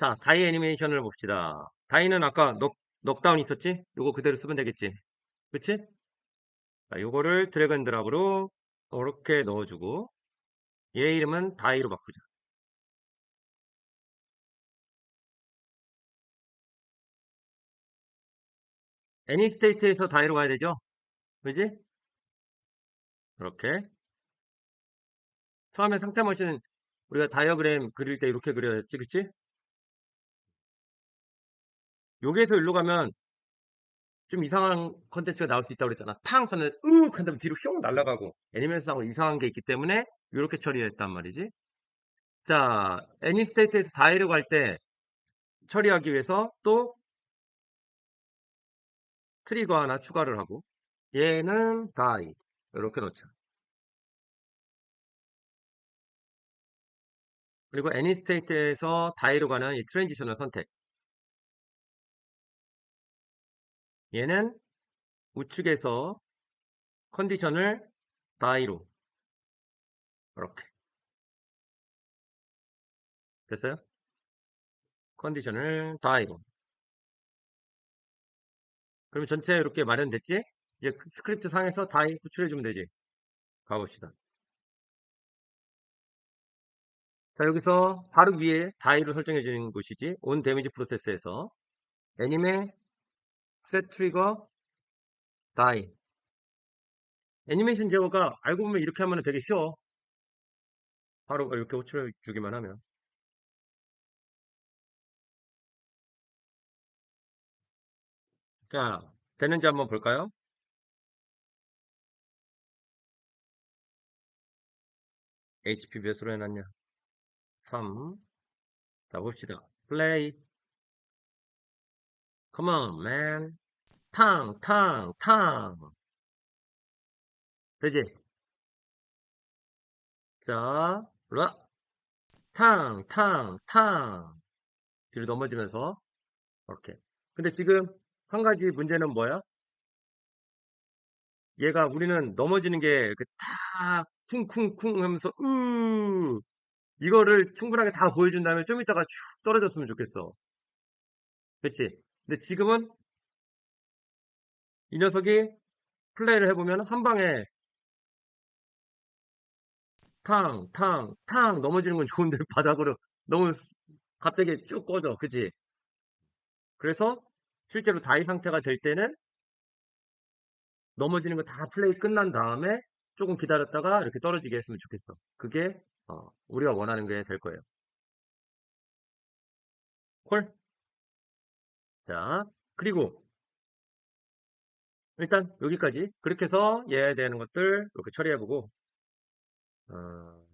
자, 다이 애니메이션을 봅시다. 다이는 아까 넉, 넉다운 있었지? 요거 그대로 쓰면 되겠지? 그치? 자, 요거를 드래그 앤 드랍으로 이렇게 넣어주고 얘 이름은 다이로 바꾸자. 애니 스테이트에서 다이로 가야 되죠? 그지? 이렇게 처음에 상태 머신은 우리가 다이어그램 그릴 때 이렇게 그려야지 그치? 여기에서 일로 가면 좀 이상한 컨텐츠가 나올 수 있다고 그랬잖아. 탕! 선을 으윽! 한 다음에 뒤로 휘용 날아가고 애니메이션하고 이상한 게 있기 때문에 이렇게 처리했단 말이지. 자, 애니스테이트에서 다이로 갈 때 처리하기 위해서 또 트리거 하나 추가를 하고 얘는 다이 이렇게 놓자. 그리고 애니스테이트에서 다이로 가는 이 트랜지션을 선택. 얘는 우측에서 컨디션을 다이로. 이렇게. 됐어요? 컨디션을 다이로. 그럼 전체 이렇게 마련됐지? 이제 그 스크립트 상에서 다이 구출해주면 되지. 가봅시다. 자 여기서 바로 위에 다이를 설정해 주는 곳이지. 온 데미지 프로세스에서. 애니메 set trigger die 애니메이션 제어가 알고 보면 이렇게 하면 되게 쉬워. 바로 이렇게 호출해 주기만 하면. 자 되는지 한번 볼까요? HP 몇으로 해놨냐? 3자 봅시다. 플레이 Come on man 탕, 탕, 탕. 되지? 자, 라. 탕, 탕, 탕. 뒤로 넘어지면서. 이렇게. 근데 지금 한 가지 문제는 뭐야? 얘가 우리는 넘어지는 게그 탁, 쿵쿵쿵 하면서, 으 이거를 충분하게 다 보여준다면 좀 이따가 쭉 떨어졌으면 좋겠어. 그치? 근데 지금은 이 녀석이 플레이를 해보면 한 방에 탕, 탕, 탕 넘어지는 건 좋은데 바닥으로 너무 갑자기 쭉 꺼져. 그치? 그래서 실제로 다이 상태가 될 때는 넘어지는 거 다 플레이 끝난 다음에 조금 기다렸다가 이렇게 떨어지게 했으면 좋겠어. 그게 어, 우리가 원하는 게 될 거예요. 콜? 자, 그리고 일단 여기까지. 그렇게 해서 얘에 대한 것들 이렇게 처리해보고 어,